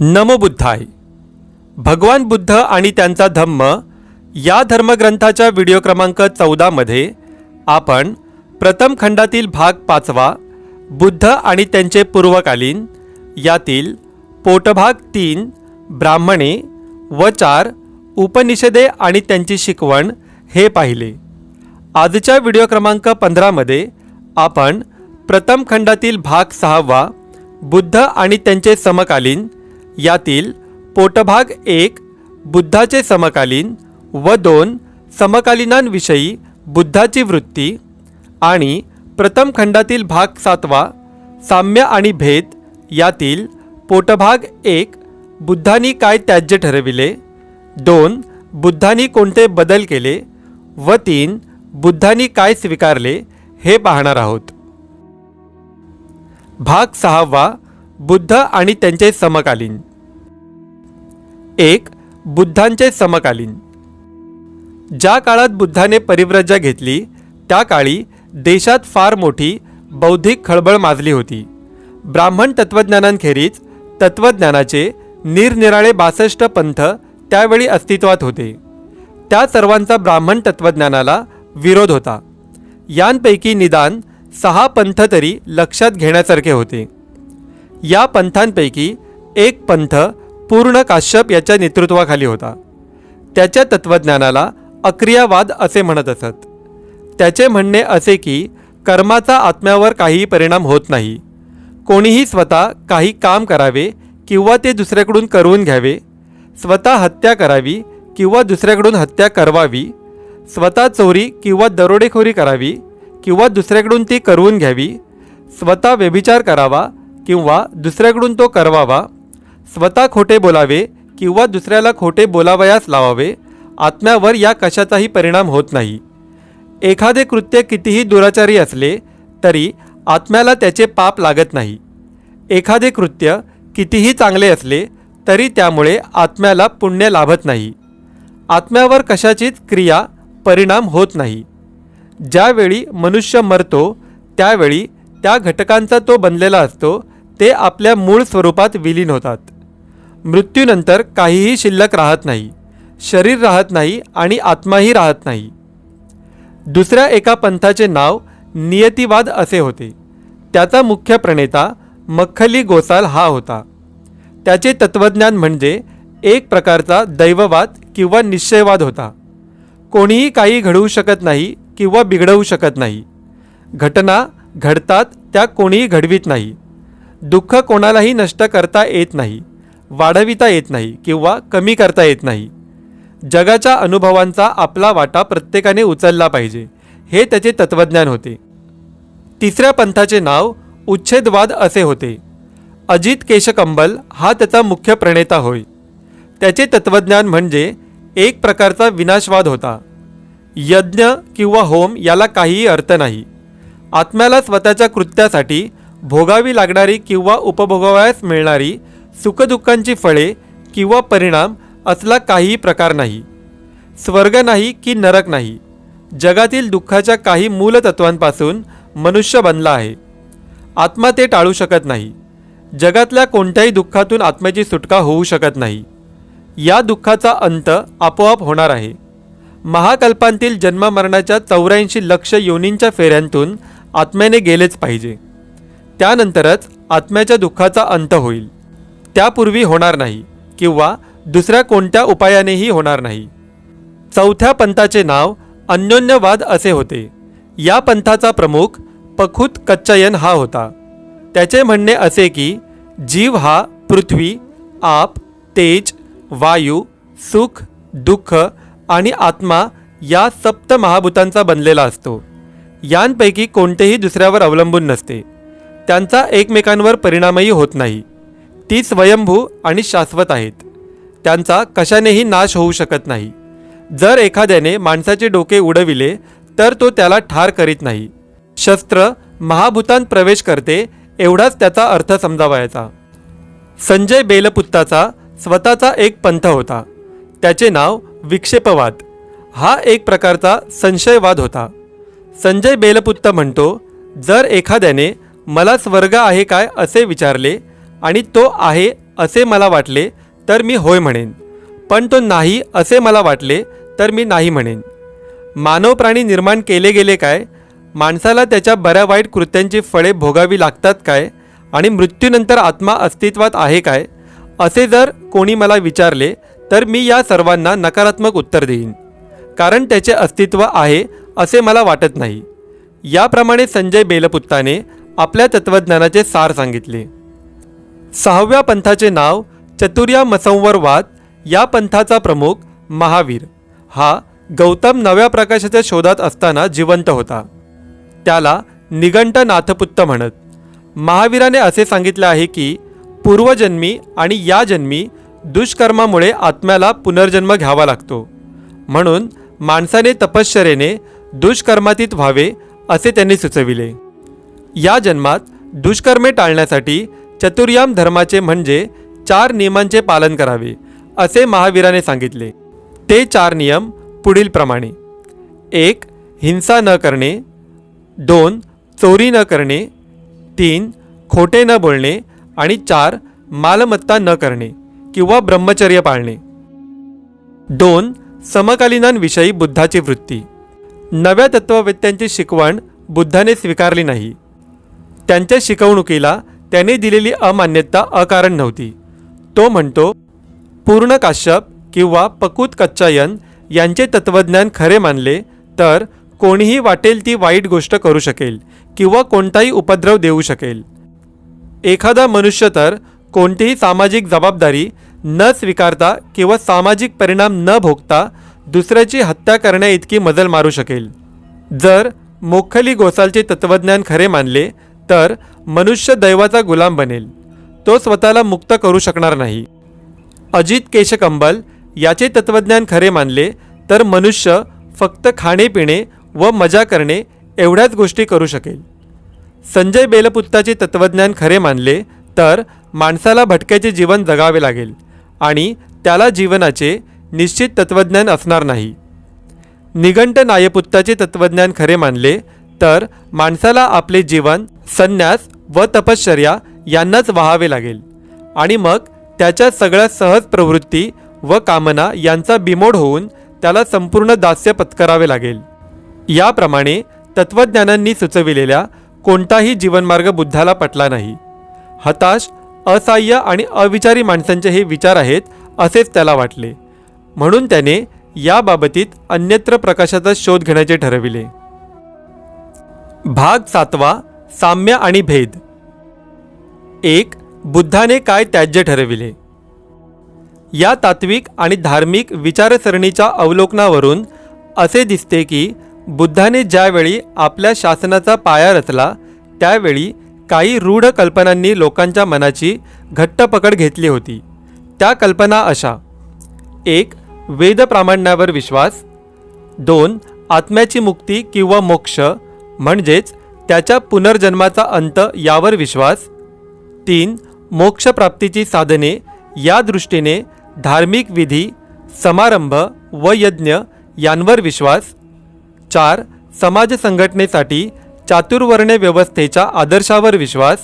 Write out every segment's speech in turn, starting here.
नमो आहे भगवान बुद्ध आणि त्यांचा धम्म या धर्मग्रंथाच्या व्हिडिओ क्रमांक चौदामध्ये आपण प्रथम खंडातील भाग पाचवा बुद्ध आणि त्यांचे पूर्वकालीन यातील पोटभाग तीन ब्राह्मणे व चार उपनिषदे आणि त्यांची शिकवण हे पाहिले. आजच्या व्हिडिओ क्रमांक पंधरामध्ये आपण प्रथम खंडातील भाग सहावा बुद्ध आणि त्यांचे समकालीन यातील पोटभाग एक बुद्धाचे समकालीन व दोन समकालीनांविषयी बुद्धाची वृत्ती आणि प्रथम खंडातील भाग सातवा साम्य आणि भेद यातील पोटभाग एक बुद्धांनी काय त्याज्य ठरविले? दोन बुद्धांनी कोणते बदल केले? व तीन बुद्धांनी काय स्वीकारले? हे पाहणार आहोत. भाग सहावा बुद्ध आणि त्यांचे समकालीन. एक बुद्धांचे समकालीन. ज्या काळात बुद्धाने परिव्रजा घेतली त्या काळी देशात फार मोठी बौद्धिक खळबळ माजली होती. ब्राह्मण तत्त्वज्ञानांखेरीज तत्त्वज्ञानाचे निरनिराळे बासष्ट पंथ त्यावेळी अस्तित्वात होते. त्या सर्वांचा ब्राह्मण तत्त्वज्ञानाला विरोध होता. यांपैकी निदान सहा पंथ तरी लक्षात घेण्यासारखे होते. या पंथांपैकी एक पंथ पूर्ण काश्यप याच्या नेतृत्वाखाली होता. त्याच्या तत्त्वज्ञानाला अक्रियावाद असे म्हणत असत. त्याचे म्हणणे असे की कर्माचा आत्म्यावर काहीही परिणाम होत नाही. कोणीही स्वतः काही काम करावे किंवा ते दुसऱ्याकडून करवून घ्यावे स्वतः हत्या करावी किंवा दुसऱ्याकडून हत्या करवावी स्वतः चोरी किंवा दरोडेखोरी करावी किंवा दुसऱ्याकडून ती करवून घ्यावी स्वतः व्यभिचार करावा किंवा दुसऱ्याकडून तो करवावा स्वतः खोटे बोलावे किंवा दुसऱ्याला खोटे बोलावयास लावावे आत्म्यावर या कशाचाही परिणाम होत नाही. एखादे कृत्य कितीही दुराचारी असले तरी आत्म्याला त्याचे पाप लागत नाही. एखादे कृत्य कितीही चांगले असले तरी त्यामुळे आत्म्याला पुण्य लाभत नाही. आत्म्यावर कशाचीच क्रिया परिणाम होत नाही. ज्यावेळी मनुष्य मरतो त्यावेळी त्या घटकांचा तो बनलेला असतो ते आपल्या मूळ स्वरूपात विलीन होतात. मृत्यूनंतर काहीही शिल्लक राहत नाही. शरीर राहत नाही आणि आत्माही राहत नाही. दुसऱ्या एका पंथाचे नाव नियतिवाद असे होते. त्याचा मुख्य प्रणेता मख्खली गोसाल हा होता. त्याचे तत्त्वज्ञान म्हणजे एक प्रकारचा दैववाद किंवा निश्चयवाद होता. कोणीही काही घडवू शकत नाही किंवा बिघडवू शकत नाही. घटना घडतात त्या कोणीही घडवीत नाही. दुःख कोणालाही नष्ट करता येत नाही. वाढविता येत नाही किंवा कमी करता येत नाही. जगाच्या अनुभवांचा आपला वाटा प्रत्येकाने उचलला पाहिजे हे त्याचे तत्त्वज्ञान होते. तिसऱ्या पंथाचे नाव उच्छेदवाद असे होते. अजित केशकंबल हा त्याचा मुख्य प्रणेता होय. त्याचे तत्त्वज्ञान म्हणजे एक प्रकारचा विनाशवाद होता. यज्ञ किंवा होम याला काहीही अर्थ नाही. आत्म्याला स्वतःच्या कृत्यासाठी भोगावी लागणारी किंवा उपभोगावयास मिळणारी सुखदुःखांची फळे किंवा परिणाम असला काहीही प्रकार नाही. स्वर्ग नाही की नरक नाही. जगातील दुःखाच्या काही मूलतत्वांपासून मनुष्य बनला आहे. आत्मा ते टाळू शकत नाही. जगातल्या कोणत्याही दुःखातून आत्म्याची सुटका होऊ शकत नाही. या दुःखाचा अंत आपोआप होणार आहे. महाकल्पांतील जन्ममरणाच्या चौऱ्याऐंशी लक्ष योनींच्या फेऱ्यांतून आत्म्याने गेलेच पाहिजे. त्यानंतरच आत्म्याच्या दुःखाचा अंत होईल. त्यापूर्वी होणार नाही किंवा दुसऱ्या कोणत्या उपायानेही होणार नाही. चौथ्या पंथाचे नाव अन्योन्यवाद असे होते. या पंथाचा प्रमुख पखुत कच्चयन हा होता. त्याचे म्हणणे असे की जीव हा पृथ्वी आप तेज वायू सुख दुःख आणि आत्मा या सप्त महाभूतांचा बनलेला असतो. यांपैकी कोणतेही दुसऱ्यावर अवलंबून नसते. त्यांचा एकमेकांवर परिणामही होत नाही. ती स्वयंभू आणि शाश्वत आहेत. त्यांचा कशानेही नाश होऊ शकत नाही. जर एखाद्याने माणसाचे डोके उडविले तर तो त्याला ठार करीत नाही. शस्त्र महाभूतांत प्रवेश करते एवढाच त्याचा अर्थ समजावायचा. संजय बेलपुत्ताचा स्वतःचा एक पंथ होता. त्याचे नाव विक्षेपवाद. हा एक प्रकारचा संशयवाद होता. संजय बेलपुत्त म्हणतो जर एखाद्याने मला स्वर्ग आहे काय असे विचारले आणि तो आहे असे मला वाटले तर मी होय म्हणेन. पण तो नाही असे मला वाटले तर मी नाही म्हणेन. मानव प्राणी निर्माण केले गेले काय? माणसाला त्याच्या बऱ्या वाईट कृत्यांची फळे भोगावी लागतात काय? आणि मृत्यूनंतर आत्मा अस्तित्वात आहे काय? असे जर कोणी मला विचारले तर मी या सर्वांना नकारात्मक उत्तर देईन. कारण त्याचे अस्तित्व आहे असे मला वाटत नाही. याप्रमाणे संजय बेलपुत्ताने आपल्या तत्त्वज्ञानाचे सार सांगितले. सहाव्या पंथाचे नाव चतुर्या मसंवरवाद या पंथाचा प्रमुख महावीर. हा गौतम नव्या प्रकाशाच्या शोधात असताना जिवंत होता. त्याला निगंट नाथपुत्त म्हणत. महावीराने असे सांगितले आहे की पूर्वजन्मी आणि या जन्मी दुष्कर्मामुळे आत्म्याला पुनर्जन्म घ्यावा लागतो. म्हणून माणसाने तपश्चरेने दुष्कर्मातीत व्हावे असे त्यांनी सुचविले. या जन्मात दुष्कर्मे टाळण्यासाठी चतुर्याम धर्माचे म्हणजे चार नियमांचे पालन करावे असे महावीराने सांगितले. ते चार नियम पुढीलप्रमाणे एक हिंसा न करणे. दोन चोरी न करणे. तीन खोटे न बोलणे. आणि चार मालमत्ता न करणे किंवा ब्रह्मचर्य पाळणे. दोन समकालीनांविषयी बुद्धाची वृत्ती. नव्या तत्ववेत्यांची शिकवण बुद्धाने स्वीकारली नाही. त्यांच्या शिकवणुकीला त्याने दिलेली अमान्यता अकारण नव्हती. तो म्हणतो पूर्ण काश्यप किंवा पकूत कच्चायन यांचे तत्त्वज्ञान खरे मानले तर कोणीही वाटेल ती वाईट गोष्ट करू शकेल किंवा कोणताही उपद्रव देऊ शकेल. एखादा मनुष्य तर कोणतीही सामाजिक जबाबदारी न स्वीकारता किंवा सामाजिक परिणाम न भोगता दुसऱ्याची हत्या करण्याइतकी मजल मारू शकेल. जर मोखली गोसालचे तत्त्वज्ञान खरे मानले तर मनुष्य दैवाचा गुलाम बनेल. तो स्वतःला मुक्त करू शकणार नाही. अजित केशकंबल याचे तत्त्वज्ञान खरे मानले तर मनुष्य फक्त खाणे पिणे व मजा करणे एवढ्याच गोष्टी करू शकेल. संजय बेलपुत्ताचे तत्त्वज्ञान खरे मानले तर माणसाला भटक्याचे जीवन जगावे लागेल आणि त्याला जीवनाचे निश्चित तत्त्वज्ञान असणार नाही. निघंट नायपुत्ताचे तत्त्वज्ञान खरे मानले तर माणसाला आपले जीवन संन्यास व तपश्चर्या यांनाच व्हावे लागेल. आणि मग त्याच्या सगळ्या सहज प्रवृत्ती व कामना यांचा बिमोड होऊन त्याला संपूर्ण दास्य पत्करावे लागेल. याप्रमाणे तत्त्वज्ञानांनी सुचविलेल्या कोणताही जीवनमार्ग बुद्धाला पटला नाही. हताश असहाय्य आणि अविचारी माणसांचे हे विचार आहेत असेच त्याला वाटले. म्हणून त्याने याबाबतीत अन्यत्र प्रकाशाचा शोध घेण्याचे ठरविले. भाग सातवा साम्य आणि भेद. एक बुद्धाने काय त्याज्य ठरविले? या तात्विक आणि धार्मिक विचारसरणीच्या अवलोकनावरून असे दिसते की बुद्धाने ज्यावेळी आपल्या शासनाचा पाया रचला त्यावेळी काही रूढ कल्पनांनी लोकांच्या मनाची घट्ट पकड घेतली होती. त्या कल्पना अशा. एक वेद प्रामाण्यावर विश्वास. दोन आत्म्याची मुक्ती किंवा मोक्ष म्हणजेच त्याच्या पुनर्जन्माचा अंत यावर विश्वास. तीन मोक्षप्राप्तीची साधने या दृष्टीने धार्मिक विधी समारंभ व यज्ञ यांवर विश्वास. चार समाज संघटनेसाठी चातुर्वर्ण्य व्यवस्थेच्या आदर्शावर विश्वास.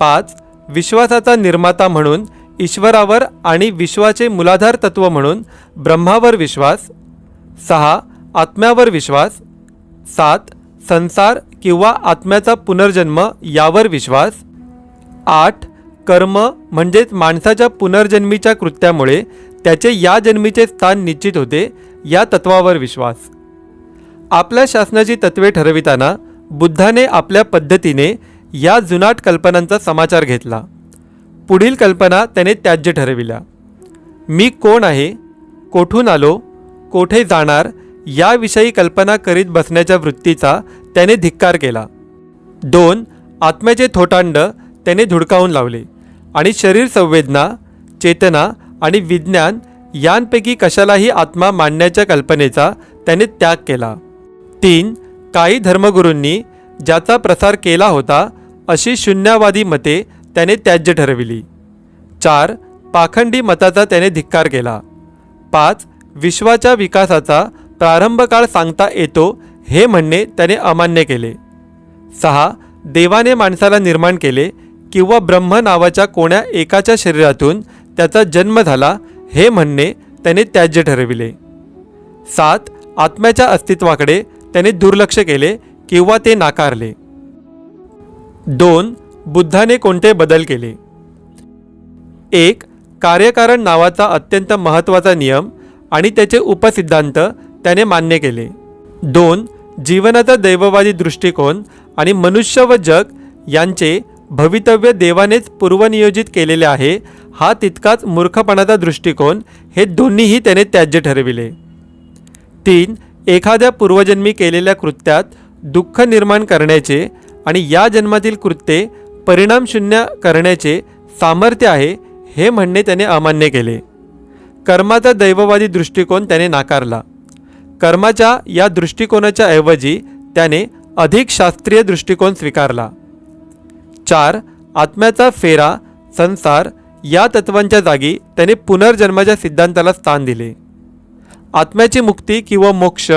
पाच विश्वासाचा निर्माता म्हणून ईश्वरावर आणि विश्वाचे मूलाधार तत्व म्हणून ब्रह्मावर विश्वास. सहा आत्म्यावर विश्वास. सात संसार किंवा आत्म्याचा पुनर्जन्म यावर विश्वास. आठ कर्म म्हणजेच माणसाच्या पुनर्जन्मीच्या कृत्यामुळे त्याचे या जन्मीचे स्थान निश्चित होते या तत्वावर विश्वास. आपल्या शासनाची तत्वे ठरविताना बुद्धाने आपल्या पद्धतीने या जुनाट कल्पनांचा समाचार घेतला. पुढील कल्पना त्याने त्याज्य ठरविल्या. मी कोण आहे? कोठून आलो? कोठे जाणार? याविषयी कल्पना करीत बसण्याच्या वृत्तीचा त्याने धिक्कार केला. दोन आत्म्याचे थोटांड त्याने धुडकावून लावले आणि शरीर संवेदना चेतना आणि विज्ञान यांपैकी कशालाही आत्मा मांडण्याच्या कल्पनेचा त्याने त्याग केला. तीन काही धर्मगुरूंनी ज्याचा प्रसार केला होता अशी शून्यवादी मते त्याने त्याज्य ठरविली. चार पाखंडी मताचा त्याने धिक्कार केला. पाच विश्वाच्या विकासाचा प्रारंभकाळ सांगता येतो हे म्हणणे त्याने अमान्य केले. सहा देवाने माणसाला निर्माण केले किंवा ब्रह्म नावाच्या कोण्या एकाच्या शरीरातून त्याचा जन्म झाला हे म्हणणे त्याने त्याज्य ठरविले. सात आत्म्याच्या अस्तित्वाकडे त्याने दुर्लक्ष केले किंवा ते नाकारले. दोन बुद्धाने कोणते बदल केले? एक कार्यकारण नावाचा अत्यंत महत्त्वाचा नियम आणि त्याचे उपसिद्धांत त्याने मान्य केले. दोन जीवनाचा दैववादी दृष्टिकोन आणि मनुष्य व जग यांचे भवितव्य देवानेच पूर्वनियोजित केलेले आहे हा तितकाच मूर्खपणाचा दृष्टिकोन हे दोन्हीही त्याने त्याज्य ठरविले. तीन एखाद्या पूर्वजन्मी केलेल्या कृत्यात दुःख निर्माण करण्याचे आणि या जन्मातील कृत्ये परिणामशून्य करण्याचे सामर्थ्य आहे हे म्हणणे त्याने अमान्य केले. कर्माचा दैववादी दृष्टिकोन त्याने नाकारला. कर्माच्या या दृष्टिकोनाच्या ऐवजी त्याने अधिक शास्त्रीय दृष्टिकोन स्वीकारला. चार आत्म्याचा फेरा संसार या तत्वांच्या जागी त्याने पुनर्जन्माच्या सिद्धांताला स्थान दिले. आत्म्याची मुक्ती किंवा मोक्ष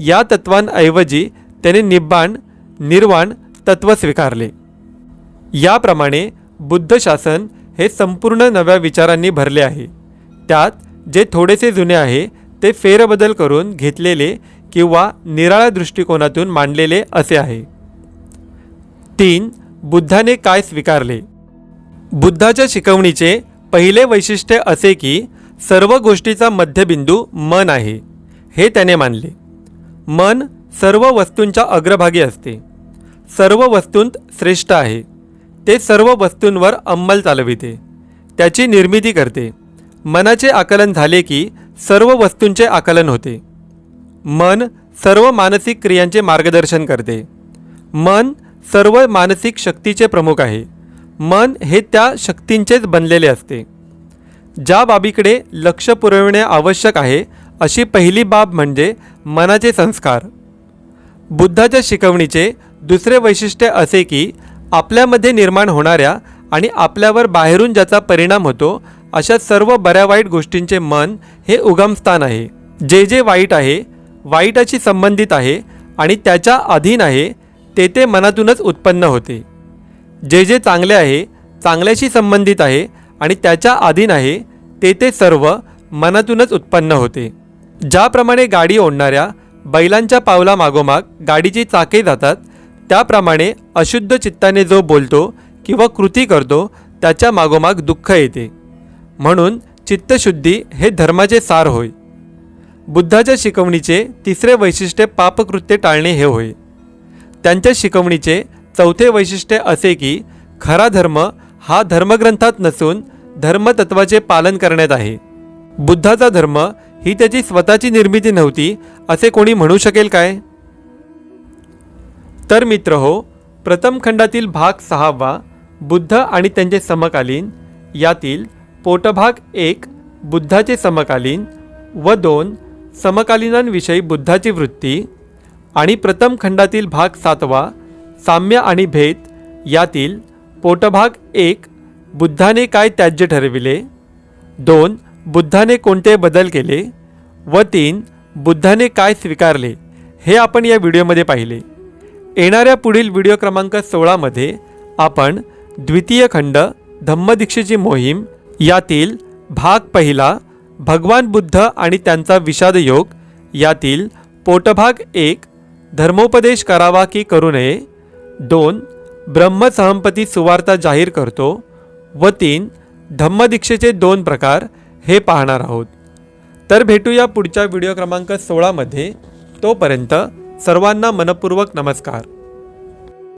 या तत्वांऐवजी त्याने निब्बाण निर्वाण तत्व स्वीकारले. याप्रमाणे बुद्ध शासन हे संपूर्ण नव्या विचारांनी भरले आहे. त्यात जे थोडेसे जुने आहे ते फेरबदल करून घेतलेले किंवा निराळ्या दृष्टिकोनातून मांडलेले असे आहे. तीन बुद्धाने काय स्वीकारले? बुद्धाच्या शिकवणीचे पहिले वैशिष्ट्य असे की सर्व गोष्टीचा मध्यबिंदू मन आहे हे त्याने मानले. मन सर्व वस्तूंच्या अग्रभागी असते. सर्व वस्तूंत श्रेष्ठ आहे. ते सर्व वस्तूंवर अंमल चालविते. त्याची निर्मिती करते. मनाचे आकलन झाले की सर्व वस्तूंचे आकलन होते. मन सर्व मानसिक क्रियांचे मार्गदर्शन करते. मन सर्व मानसिक शक्तीचे प्रमुख आहे. मन हे त्या शक्तींचेच बनलेले असते. ज्या बाबीकडे लक्ष पुरविणे आवश्यक आहे अशी पहिली बाब म्हणजे मनाचे संस्कार. बुद्धाच्या शिकवणीचे दुसरे वैशिष्ट्य असे की आपल्यामध्ये निर्माण होणाऱ्या आणि आपल्यावर बाहेरून ज्याचा परिणाम होतो अशा सर्व बऱ्या वाईट गोष्टींचे मन हे उगमस्थान आहे. जे जे वाईट आहे वाईटाशी संबंधित आहे आणि त्याच्या अधीन आहे ते ते मनातूनच उत्पन्न होते. जे जे चांगले आहे चांगल्याशी संबंधित आहे आणि त्याच्या अधीन आहे ते ते सर्व मनातूनच उत्पन्न होते. ज्याप्रमाणे गाडी ओढणाऱ्या बैलांच्या पावलामागोमाग गाडीची चाके जातात त्याप्रमाणे अशुद्ध चित्ताने जो बोलतो किंवा कृती करतो त्याच्या मागोमाग दुःख येते. म्हणून चित्तशुद्धी हे धर्माचे सार होय. बुद्धाच्या शिकवणीचे तिसरे वैशिष्ट्य पापकृत्य टाळणे हे होय. त्यांच्या शिकवणीचे चौथे वैशिष्ट्य असे की खरा धर्म हा धर्मग्रंथात नसून धर्मतत्वाचे पालन करण्यात आहे. बुद्धाचा धर्म ही त्याची स्वतःची निर्मिती नव्हती असे कोणी म्हणू शकेल काय? तर मित्र हो प्रथम खंडातील भाग सहावा बुद्ध आणि त्यांचे समकालीन यातील पोटभाग एक बुद्धाचे समकालीन व दोन समकालीनांविषयी बुद्धाची वृत्ती आणि प्रथम खंडातील भाग सातवा साम्य आणि भेद यातील पोटभाग एक बुद्धाने काय त्याज्य ठरविले? दोन बुद्धाने कोणते बदल केले? व तीन बुद्धाने काय स्वीकारले? हे आपण या व्हिडिओमध्ये पाहिले. येणाऱ्या पुढील व्हिडिओ क्रमांक सोळामध्ये आपण द्वितीय खंड धम्मदीक्षेची मोहीम यातील भाग पहिला भगवान बुद्ध आणि त्यांचा विषाद योग यातील पोटभाग एक धर्मोपदेश करावा की करू नये. दोन ब्रह्मसहमपती सुवार्ता जाहीर करतो व तीन धम्मदीक्षेचे दोन प्रकार हे पाहणार आहोत. तर भेटूया पुढच्या व्हिडिओ क्रमांक सोळामध्ये तोपर्यंत सर्वांना मनपूर्वक नमस्कार.